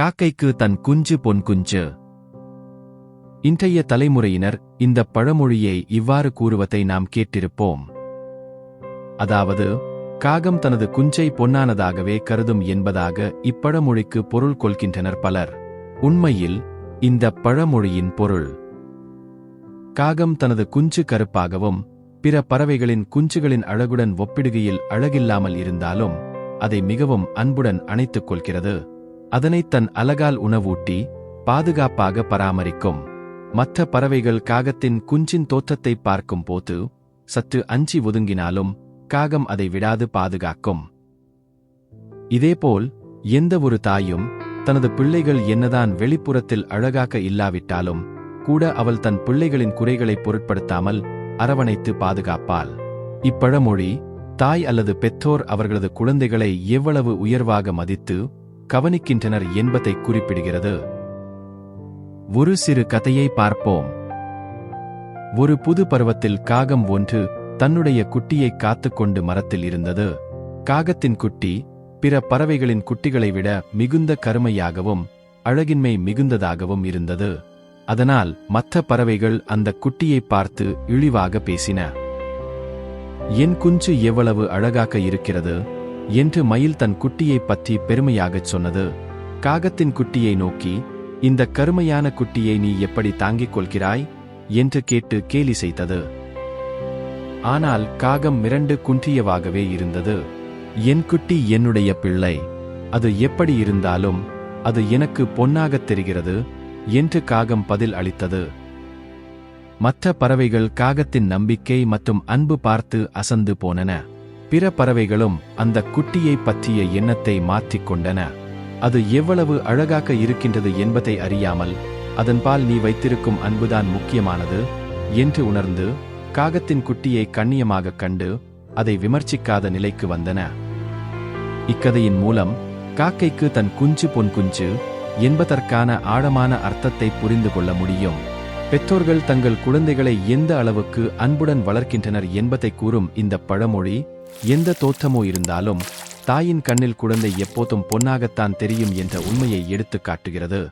காக்கைக்கு தன் குஞ்சு பொன் குஞ்சு. இன்றைய தலைமுறையினர் இந்த பழமொழியை இவ்வாறு கூறுவதை நாம் கேட்டிருப்போம். அதாவது காகம் தனது குஞ்சை பொன்னானதாகவே கருதும் என்பதாக இப்பழமொழிக்கு பொருள் கொள்கின்றனர் பலர். உண்மையில் இந்த பழமொழியின் பொருள். காகம் தனது குஞ்சு கருப்பாகவும் பிற பறவைகளின் குஞ்சுகளின் அழகுடன் ஒப்பிடுகையில் அழகில்லாமல் இருந்தாலும் அதை மிகவும் அன்புடன் அணைத்துக் கொள்கிறது. அதனை தன் அலகால் உணவூட்டி பாதுகாப்பாக பராமரிக்கும். மற்ற பறவைகள் காகத்தின் குஞ்சின் தோற்றத்தை பார்க்கும் போது சற்று அஞ்சி ஒதுங்கினாலும் காகம் அதை விடாது பாதுகாக்கும். இதேபோல் எந்த ஒரு தாயும் தனது பிள்ளைகள் என்னதான் வெளிப்புறத்தில் அழகாக இல்லாவிட்டாலும் கூட அவள் தன் பிள்ளைகளின் குறைகளை பொருட்படுத்தாமல் அரவணைத்து பாதுகாப்பாள். இப்பழமொழி தாய் அல்லது பெற்றோர் அவர்களது குழந்தைகளை எவ்வளவு உயர்வாக மதித்து கவனிக்கின்றனர் என்பதை குறிப்பிடுகிறது. ஒரு சிறு கதையை பார்ப்போம். ஒரு புது பருவத்தில் காகம் ஒன்று தன்னுடைய குட்டியை காத்துக்கொண்டு மரத்தில் இருந்தது. காகத்தின் குட்டி பிற பறவைகளின் குட்டிகளை விட மிகுந்த கருமையாகவும் அழகின்மை மிகுந்ததாகவும் இருந்தது. அதனால் மற்ற பறவைகள் அந்த குட்டியை பார்த்து இழிவாக பேசின. என் குஞ்சு எவ்வளவு அழகாக இருக்கிறது. என்று மயில் தன் குட்டியைப் பற்றி பெருமையாகச் சொன்னது. காகத்தின் குட்டியை நோக்கி இந்த கருமையான குட்டியை நீ எப்படி தாங்கிக் கொள்கிறாய்? என்று கேட்டு கேலி செய்தது. ஆனால் காகம் மிரண்டு குன்றியவாகவே இருந்தது. என் குட்டி என்னுடைய பிள்ளை. அது எப்படி இருந்தாலும் அது எனக்கு பொன்னாகத் தெரிகிறது என்று காகம் பதில் அளித்தது. மற்ற பறவைகள் காகத்தின் நம்பிக்கை மற்றும் அன்பு பார்த்து அசந்து போனன. பிற பறவைகளும் அந்த குட்டியை பற்றிய எண்ணத்தை மாற்றிக்கொண்டன அது எவ்வளவு அழகாக இருக்கின்றது என்பதை அறியாமல் அதன்பால் நீ வைத்திருக்கும் அன்புதான் முக்கியமானது? என்று உணர்ந்து காகத்தின் குட்டியை கண்ணியமாகக் கண்டு அதை விமர்சிக்காத நிலைக்கு வந்தன. இக்கதையின் மூலம் காக்கைக்கு தன் குஞ்சு பொன் குஞ்சு என்பதற்கான ஆழமான அர்த்தத்தை புரிந்து கொள்ள முடியும். பெற்றோர்கள் தங்கள் குழந்தைகளை எந்த அளவுக்கு அன்புடன் வளர்க்கின்றனர் என்பதை கூறும் இந்த பழமொழி எந்த தோற்றமோ இருந்தாலும் தாயின் கண்ணில் குழந்தை எப்போதும் பொன்னாகத்தான் தெரியும் என்ற உண்மையை எடுத்துக் காட்டுகிறது.